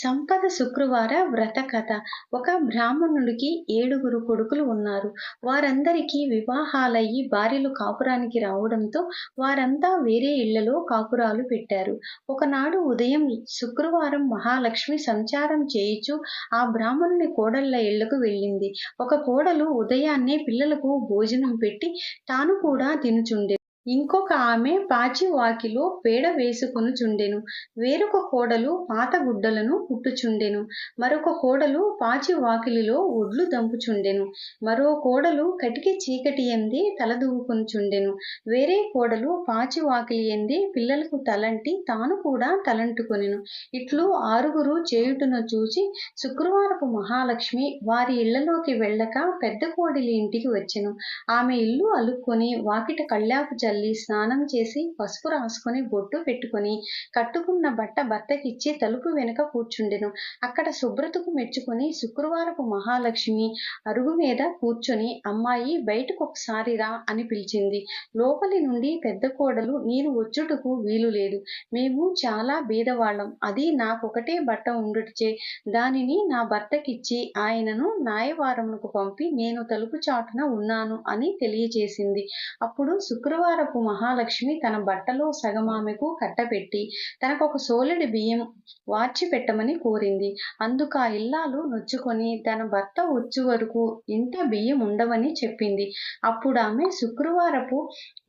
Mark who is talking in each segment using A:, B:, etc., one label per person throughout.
A: సంపద శుక్రవార వ్రత కథ. ఒక బ్రాహ్మణుడికి ఏడుగురు కొడుకులు ఉన్నారు. వారందరికీ వివాహాలయ్యి భార్యలు కాపురానికి రావడంతో వారంతా వేరే ఇళ్ళలో కాపురాలు పెట్టారు. ఒకనాడు ఉదయం శుక్రవారం మహాలక్ష్మి సంచారం చేయిచు ఆ బ్రాహ్మణుని కోడళ్ళ ఇళ్ళకు వెళ్ళింది. ఒక కోడలు ఉదయాన్నే పిల్లలకు భోజనం పెట్టి తాను కూడా తినుచుండే ఇంకొక ఆమె పాచివాకిలో పేడ పేడ వేసుకొనుచుండెను. వేరొక కోడలు పాత గుడ్డలను కుట్టుచుండెను. మరొక కోడలు పాచివాకిలిలో ఒడ్లు దంపుచుండెను. మరో కోడలు కటికి చీకటి ఎంది తలదూవుకొనుచుండెను వేరే కోడలు పాచివాకిలి ఎంది పిల్లలకు తలంటి తాను కూడా తలంటుకొనెను. ఇట్లు ఆరుగురు చేయుటను చూచి శుక్రవారపు మహాలక్ష్మి వారి ఇళ్ళలోకి వెళ్ళక పెద్ద కోడలి ఇంటికి వచ్చెను. ఆమె ఇల్లు అలుక్కొని వాకిట కళ్ళాపు చల్లి స్నానం చేసి పసుపు రాసుకొని బొట్టు పెట్టుకొని కట్టుకున్న బట్ట భర్తకిచ్చి తలుపు వెనుక కూర్చుండెను. అక్కడ శుభ్రతకు మెచ్చుకొని శుక్రవారపు మహాలక్ష్మి అరుగు మీద కూర్చొని అమ్మాయి బయటకు ఒకసారి రా అని పిలిచింది. లోపలి నుండి పెద్ద కోడలు నేను వచ్చుటకు వీలు లేదు. మేము చాలా బీదవాళ్ళం. అది నాకొకటే బట్ట ఉండుటచే. దానిని నా భర్తకిచ్చి ఆయనను నాయవారమునకు పంపి నేను తలుపు చాటున ఉన్నాను అని తెలియజేసింది అప్పుడు శుక్రవారం శుక్రవారపు మహాలక్ష్మి తన బట్టలో సగం ఆమెకు కట్టపెట్టి తనకొక సోలెడి బియ్యం వార్చి పెట్టమని కోరింది. అందుకు ఆ ఇల్లాలు నొచ్చుకొని తన భర్త వచ్చే వరకు ఇంట బియ్యం ఉండవని చెప్పింది. అప్పుడు ఆమె శుక్రవారపు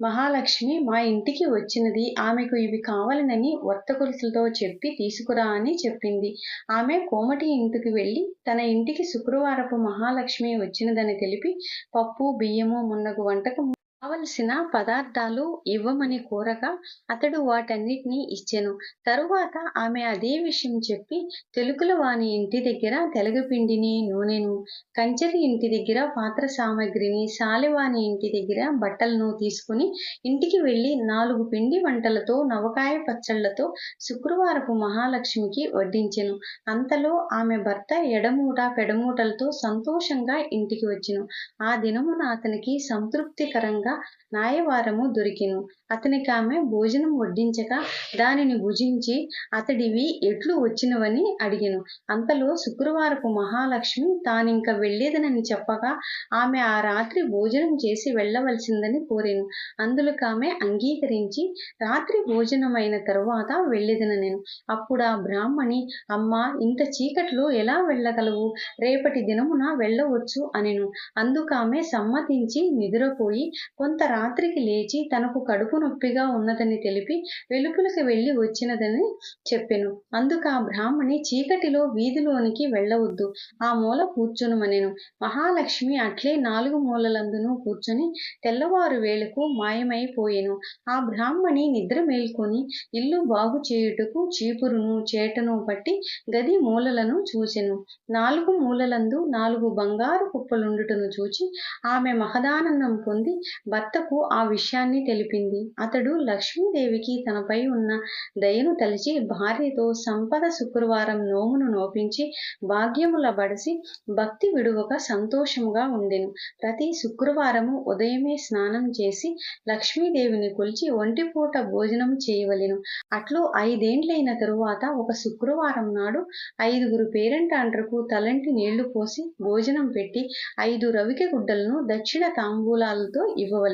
A: మహాలక్ష్మి మా ఇంటికి వచ్చినది ఆమెకు ఇవి కావాలనని వర్తకులతో చెప్పి తీసుకురా అని చెప్పింది. ఆమె కోమటి ఇంటికి వెళ్ళి తన ఇంటికి శుక్రవారపు మహాలక్ష్మి వచ్చినదని తెలిపి పప్పు బియ్యము మున్నగు వంటకం కావలసిన పదార్థాలు ఇవ్వమని కోరగా అతడు వాటన్నిటినీ ఇచ్చెను. తరువాత ఆమె అదే విషయం చెప్పి తెలుగుల వాని ఇంటి దగ్గర తెలగపిండిని నూనెను కంచెరి ఇంటి దగ్గర పాత్ర సామాగ్రిని సాలివాని ఇంటి దగ్గర బట్టలను తీసుకుని ఇంటికి వెళ్ళి నాలుగు పిండి వంటలతో నవకాయ పచ్చళ్ళతో శుక్రవారపు మహాలక్ష్మికి వడ్డించెను. అంతలో ఆమె భర్త ఎడమూట పెడమూటలతో సంతోషంగా ఇంటికి వచ్చెను. ఆ దినమున అతనికి సంతృప్తికరంగా నాయవారము దొరికిను. అతనికి ఆమె భోజనం వడ్డించక దానిని భుజించి అతడివి ఎట్లు వచ్చినవని అడిగిను. అంతలో శుక్రవారపు మహాలక్ష్మి తానింక వెళ్ళేదనని చెప్పగా ఆమె ఆ రాత్రి భోజనం చేసి వెళ్ళవలసిందని కోరాను. అందులోకి ఆమె అంగీకరించి రాత్రి భోజనమైన తరువాత వెళ్ళేదనను అప్పుడు ఆ బ్రాహ్మణి అమ్మ ఇంత చీకట్లో ఎలా వెళ్ళగలవు? రేపటి దినమున వెళ్ళవచ్చు అనెను. అందుకు ఆమె సమ్మతించి నిద్రపోయి కొంత రాత్రికి లేచి తనకు కడుపు నొప్పిగా ఉన్నదని తెలిపి వెలుపులకి వెళ్ళి వచ్చినదని చెప్పెను. అందుకు ఆ బ్రాహ్మణి చీకటిలో వీధిలోనికి వెళ్ళవద్దు. ఆ మూల కూర్చునుమనెను. మహాలక్ష్మి అట్లే నాలుగు మూలలందును కూర్చుని తెల్లవారు వేళకు మాయమైపోయెను. ఆ బ్రాహ్మణి నిద్ర మేల్కొని ఇల్లు బాగు చేయుటకు చీపురును చేటను పట్టి గది మూలలను చూసెను నాలుగు మూలలందు నాలుగు బంగారు కుప్పలుండుటను చూచి ఆమె మహదానందం పొంది భర్తకు ఆ విషయాన్ని తెలిపింది. అతడు లక్ష్మీదేవికి తనపై ఉన్న దయను తలిచి భార్యతో సంపద శుక్రవారం నోమును నోపించి భాగ్యముల బడిసి భక్తి విడువక సంతోషముగా ఉండెను. ప్రతి శుక్రవారము ఉదయమే స్నానం చేసి లక్ష్మీదేవిని కొలిచి ఒంటిపూట భోజనం చేయవలెను. అట్లు ఐదేండ్లైన తరువాత ఒక శుక్రవారం నాడు ఐదుగురు పేరెంట్ పేరెంటాండ్రకు తలంటి నీళ్ళు పోసి భోజనం పెట్టి ఐదు రవిక గుడ్డలను దక్షిణ తాంబూలాలతో ఇవ్వ como